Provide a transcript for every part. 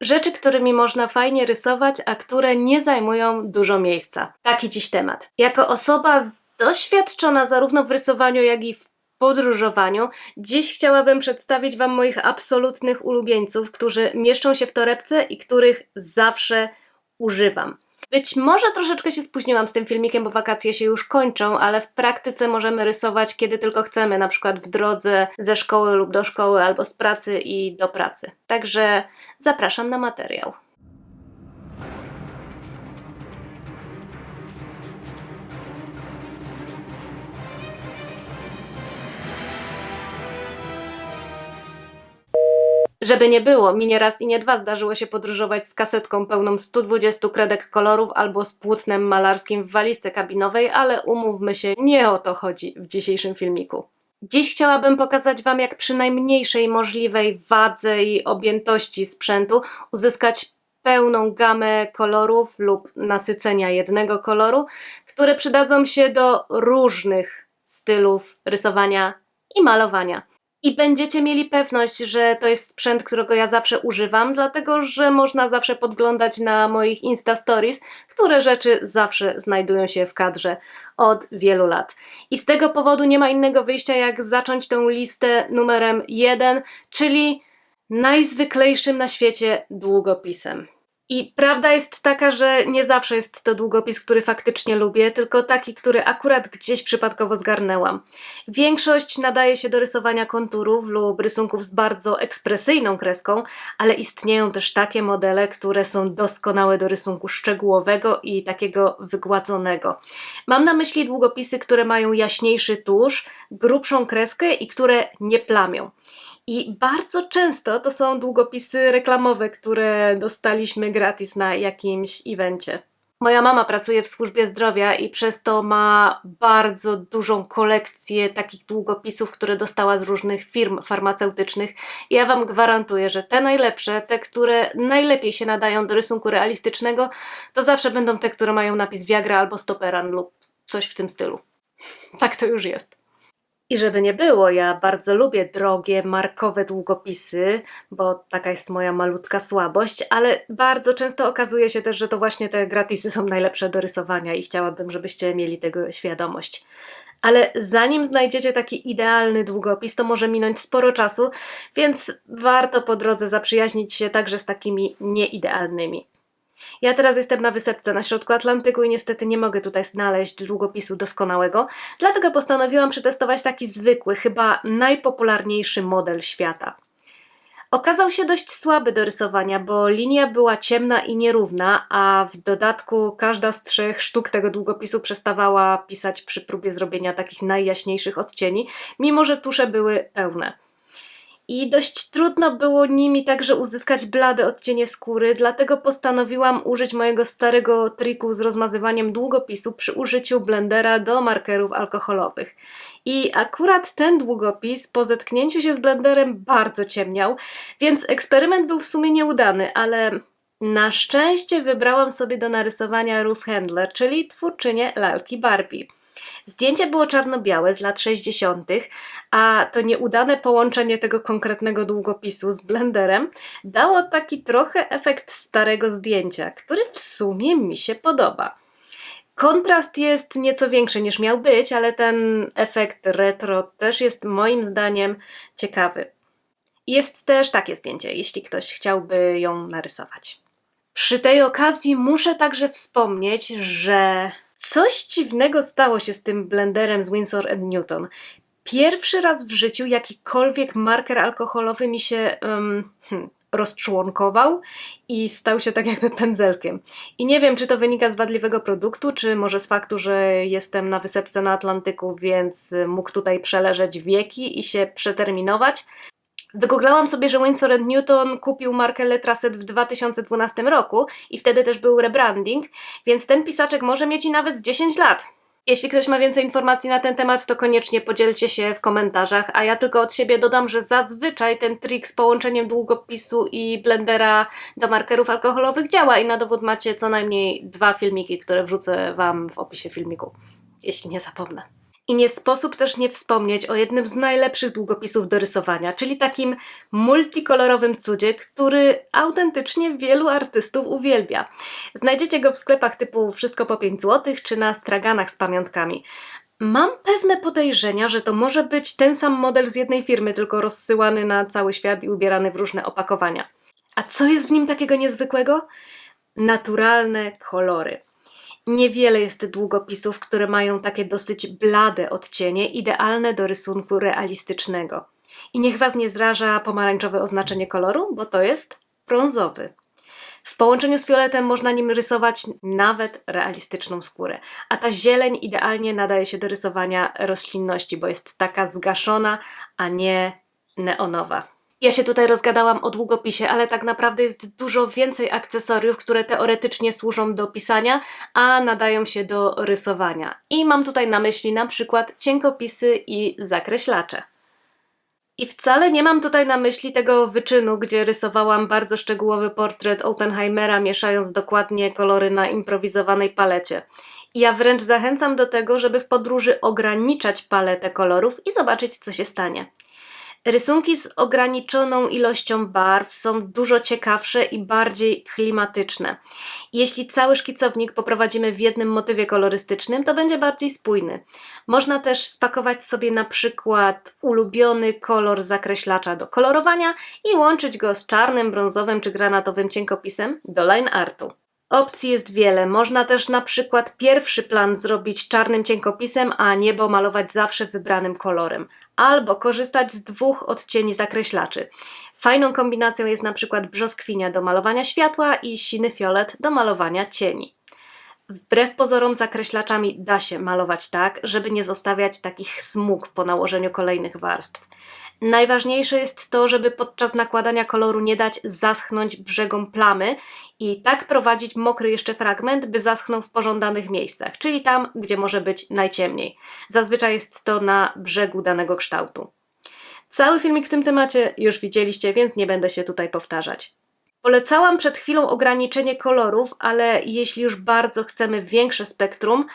Rzeczy, którymi można fajnie rysować, a które nie zajmują dużo miejsca. Taki dziś temat. Jako osoba doświadczona zarówno w rysowaniu, jak i w podróżowaniu, dziś chciałabym przedstawić Wam moich absolutnych ulubieńców, którzy mieszczą się w torebce i których zawsze używam. Być może troszeczkę się spóźniłam z tym filmikiem, bo wakacje się już kończą, ale w praktyce możemy rysować kiedy tylko chcemy, na przykład w drodze ze szkoły lub do szkoły, albo z pracy i do pracy. Także zapraszam na materiał. Żeby nie było, mi nie raz i nie dwa zdarzyło się podróżować z kasetką pełną 120 kredek kolorów albo z płótnem malarskim w walizce kabinowej, ale umówmy się, nie o to chodzi w dzisiejszym filmiku. Dziś chciałabym pokazać Wam, jak przy najmniejszej możliwej wadze i objętości sprzętu uzyskać pełną gamę kolorów lub nasycenia jednego koloru, które przydadzą się do różnych stylów rysowania i malowania. I będziecie mieli pewność, że to jest sprzęt, którego ja zawsze używam, dlatego że można zawsze podglądać na moich Insta Stories, które rzeczy zawsze znajdują się w kadrze od wielu lat. I z tego powodu nie ma innego wyjścia, jak zacząć tą listę numerem jeden, czyli najzwyklejszym na świecie długopisem. I prawda jest taka, że nie zawsze jest to długopis, który faktycznie lubię, tylko taki, który akurat gdzieś przypadkowo zgarnęłam. Większość nadaje się do rysowania konturów lub rysunków z bardzo ekspresyjną kreską, ale istnieją też takie modele, które są doskonałe do rysunku szczegółowego i takiego wygładzonego. Mam na myśli długopisy, które mają jaśniejszy tusz, grubszą kreskę i które nie plamią. I bardzo często to są długopisy reklamowe, które dostaliśmy gratis na jakimś evencie. Moja mama pracuje w służbie zdrowia i przez to ma bardzo dużą kolekcję takich długopisów, które dostała z różnych firm farmaceutycznych. I ja Wam gwarantuję, że te najlepsze, te, które najlepiej się nadają do rysunku realistycznego, to zawsze będą te, które mają napis Viagra albo Stoperan lub coś w tym stylu. Tak to już jest. I żeby nie było, ja bardzo lubię drogie, markowe długopisy, bo taka jest moja malutka słabość, ale bardzo często okazuje się też, że to właśnie te gratisy są najlepsze do rysowania i chciałabym, żebyście mieli tego świadomość. Ale zanim znajdziecie taki idealny długopis, to może minąć sporo czasu, więc warto po drodze zaprzyjaźnić się także z takimi nieidealnymi. Ja teraz jestem na wysepce na środku Atlantyku i niestety nie mogę tutaj znaleźć długopisu doskonałego, dlatego postanowiłam przetestować taki zwykły, chyba najpopularniejszy model świata. Okazał się dość słaby do rysowania, bo linia była ciemna i nierówna, a w dodatku każda z trzech sztuk tego długopisu przestawała pisać przy próbie zrobienia takich najjaśniejszych odcieni, mimo że tusze były pełne i dość trudno było nimi także uzyskać blade odcienie skóry, dlatego postanowiłam użyć mojego starego triku z rozmazywaniem długopisu przy użyciu blendera do markerów alkoholowych. I akurat ten długopis po zetknięciu się z blenderem bardzo ciemniał, więc eksperyment był w sumie nieudany, ale na szczęście wybrałam sobie do narysowania Ruth Handler, czyli twórczynię lalki Barbie. Zdjęcie było czarno-białe z lat 60., a to nieudane połączenie tego konkretnego długopisu z blenderem dało taki trochę efekt starego zdjęcia, który w sumie mi się podoba. Kontrast jest nieco większy niż miał być, ale ten efekt retro też jest moim zdaniem ciekawy. Jest też takie zdjęcie, jeśli ktoś chciałby ją narysować. Przy tej okazji muszę także wspomnieć, że Coś dziwnego stało się z tym blenderem z Winsor Newton. Pierwszy raz w życiu jakikolwiek marker alkoholowy mi się um, rozczłonkował i stał się tak jakby pędzelkiem. I nie wiem, czy to wynika z wadliwego produktu, czy może z faktu, że jestem na wysepce na Atlantyku, więc mógł tutaj przeleżeć wieki i się przeterminować. Wygooglałam sobie, że Winsor Newton kupił markę Letraset w 2012 roku i wtedy też był rebranding, więc ten pisaczek może mieć i nawet z 10 lat. Jeśli ktoś ma więcej informacji na ten temat, to koniecznie podzielcie się w komentarzach, a ja tylko od siebie dodam, że zazwyczaj ten trik z połączeniem długopisu i blendera do markerów alkoholowych działa i na dowód macie co najmniej dwa filmiki, które wrzucę Wam w opisie filmiku, jeśli nie zapomnę. I nie sposób też nie wspomnieć o jednym z najlepszych długopisów do rysowania, czyli takim multikolorowym cudzie, który autentycznie wielu artystów uwielbia. Znajdziecie go w sklepach typu Wszystko po 5 zł czy na straganach z pamiątkami. Mam pewne podejrzenia, że to może być ten sam model z jednej firmy, tylko rozsyłany na cały świat i ubierany w różne opakowania. A co jest w nim takiego niezwykłego? Naturalne kolory. Niewiele jest długopisów, które mają takie dosyć blade odcienie, idealne do rysunku realistycznego. I niech Was nie zraża pomarańczowe oznaczenie koloru, bo to jest brązowy. W połączeniu z fioletem można nim rysować nawet realistyczną skórę, a ta zieleń idealnie nadaje się do rysowania roślinności, bo jest taka zgaszona, a nie neonowa. Ja się tutaj rozgadałam o długopisie, ale tak naprawdę jest dużo więcej akcesoriów, które teoretycznie służą do pisania, a nadają się do rysowania. I mam tutaj na myśli na przykład cienkopisy i zakreślacze. I wcale nie mam tutaj na myśli tego wyczynu, gdzie rysowałam bardzo szczegółowy portret Oppenheimera, mieszając dokładnie kolory na improwizowanej palecie. Ja wręcz zachęcam do tego, żeby w podróży ograniczać paletę kolorów i zobaczyć, co się stanie. Rysunki z ograniczoną ilością barw są dużo ciekawsze i bardziej klimatyczne. Jeśli cały szkicownik poprowadzimy w jednym motywie kolorystycznym, to będzie bardziej spójny. Można też spakować sobie na przykład ulubiony kolor zakreślacza do kolorowania i łączyć go z czarnym, brązowym czy granatowym cienkopisem do line artu. Opcji jest wiele. Można też na przykład pierwszy plan zrobić czarnym cienkopisem, a niebo malować zawsze wybranym kolorem. Albo korzystać z dwóch odcieni zakreślaczy. Fajną kombinacją jest na przykład brzoskwinia do malowania światła i siny fiolet do malowania cieni. Wbrew pozorom zakreślaczami da się malować tak, żeby nie zostawiać takich smug po nałożeniu kolejnych warstw. Najważniejsze jest to, żeby podczas nakładania koloru nie dać zaschnąć brzegom plamy i tak prowadzić mokry jeszcze fragment, by zaschnął w pożądanych miejscach, czyli tam, gdzie może być najciemniej. Zazwyczaj jest to na brzegu danego kształtu. Cały filmik w tym temacie już widzieliście, więc nie będę się tutaj powtarzać. Polecałam przed chwilą ograniczenie kolorów, ale jeśli już bardzo chcemy większe spektrum,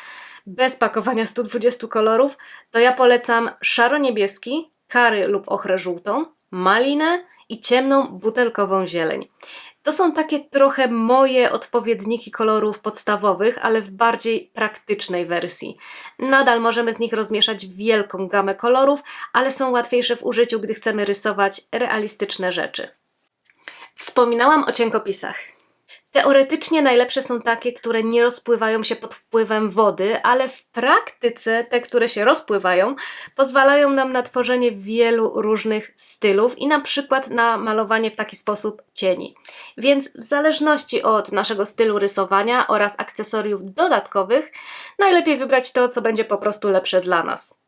bez pakowania 120 kolorów, to ja polecam szaro-niebieski, kary lub ochrę żółtą, malinę i ciemną butelkową zieleń. To są takie trochę moje odpowiedniki kolorów podstawowych, ale w bardziej praktycznej wersji. Nadal możemy z nich rozmieszać wielką gamę kolorów, ale są łatwiejsze w użyciu, gdy chcemy rysować realistyczne rzeczy. Wspominałam o cienkopisach. Teoretycznie najlepsze są takie, które nie rozpływają się pod wpływem wody, ale w praktyce te, które się rozpływają, pozwalają nam na tworzenie wielu różnych stylów i na przykład na malowanie w taki sposób cieni. Więc w zależności od naszego stylu rysowania oraz akcesoriów dodatkowych, najlepiej wybrać to, co będzie po prostu lepsze dla nas.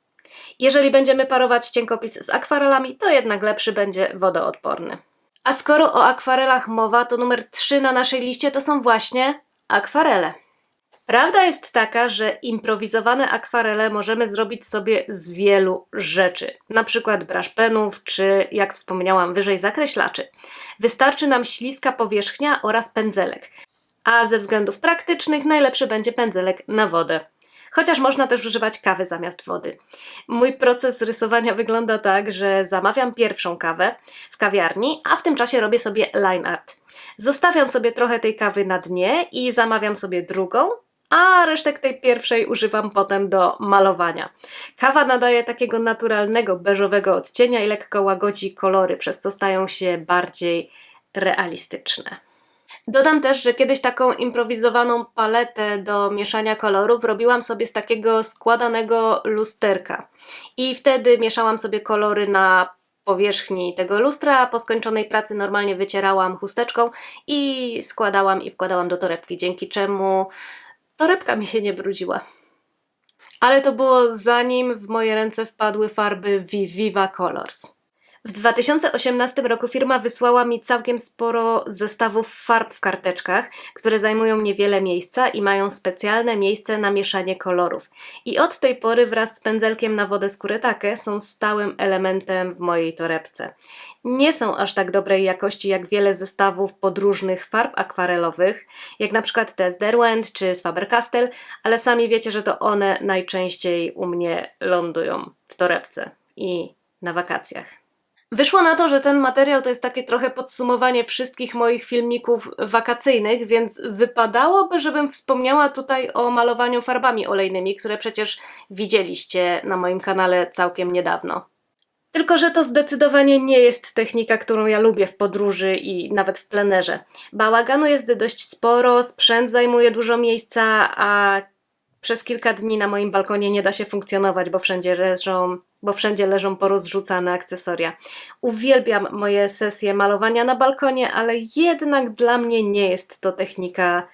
Jeżeli będziemy parować cienkopis z akwarelami, to jednak lepszy będzie wodoodporny. A skoro o akwarelach mowa, to numer 3 na naszej liście to są właśnie akwarele. Prawda jest taka, że improwizowane akwarele możemy zrobić sobie z wielu rzeczy, na przykład braszpenów czy, jak wspomniałam wyżej, zakreślaczy. Wystarczy nam śliska powierzchnia oraz pędzelek. A ze względów praktycznych najlepszy będzie pędzelek na wodę chociaż można też używać kawy zamiast wody. Mój proces rysowania wygląda tak, że zamawiam pierwszą kawę w kawiarni, a w tym czasie robię sobie line art. Zostawiam sobie trochę tej kawy na dnie i zamawiam sobie drugą, a resztek tej pierwszej używam potem do malowania. Kawa nadaje takiego naturalnego, beżowego odcienia i lekko łagodzi kolory, przez co stają się bardziej realistyczne. Dodam też, że kiedyś taką improwizowaną paletę do mieszania kolorów robiłam sobie z takiego składanego lusterka. I wtedy mieszałam sobie kolory na powierzchni tego lustra, a po skończonej pracy normalnie wycierałam chusteczką i składałam i wkładałam do torebki, dzięki czemu torebka mi się nie brudziła. Ale to było zanim w moje ręce wpadły farby Viva Colors. W 2018 roku firma wysłała mi całkiem sporo zestawów farb w karteczkach, które zajmują niewiele miejsca i mają specjalne miejsce na mieszanie kolorów. I od tej pory wraz z pędzelkiem na wodę skuretake są stałym elementem w mojej torebce. Nie są aż tak dobrej jakości jak wiele zestawów podróżnych farb akwarelowych, jak na przykład te z Derwent czy z Faber-Castell, ale sami wiecie, że to one najczęściej u mnie lądują w torebce i na wakacjach. Wyszło na to, że ten materiał to jest takie trochę podsumowanie wszystkich moich filmików wakacyjnych, więc wypadałoby, żebym wspomniała tutaj o malowaniu farbami olejnymi, które przecież widzieliście na moim kanale całkiem niedawno. Tylko, że to zdecydowanie nie jest technika, którą ja lubię w podróży i nawet w plenerze. Bałaganu jest dość sporo, sprzęt zajmuje dużo miejsca, a przez kilka dni na moim balkonie nie da się funkcjonować, bo wszędzie leżą, bo wszędzie leżą porozrzucane akcesoria. Uwielbiam moje sesje malowania na balkonie, ale jednak dla mnie nie jest to technika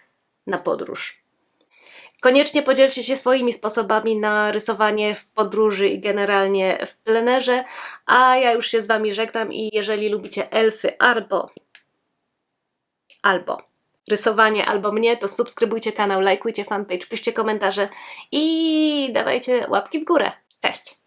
na podróż. Koniecznie podzielcie się swoimi sposobami na rysowanie w podróży i generalnie w plenerze, a ja już się z Wami żegnam i jeżeli lubicie elfy albo albo rysowanie, albo mnie, to subskrybujcie kanał, lajkujcie fanpage, piszcie komentarze i dawajcie łapki w górę. Cześć!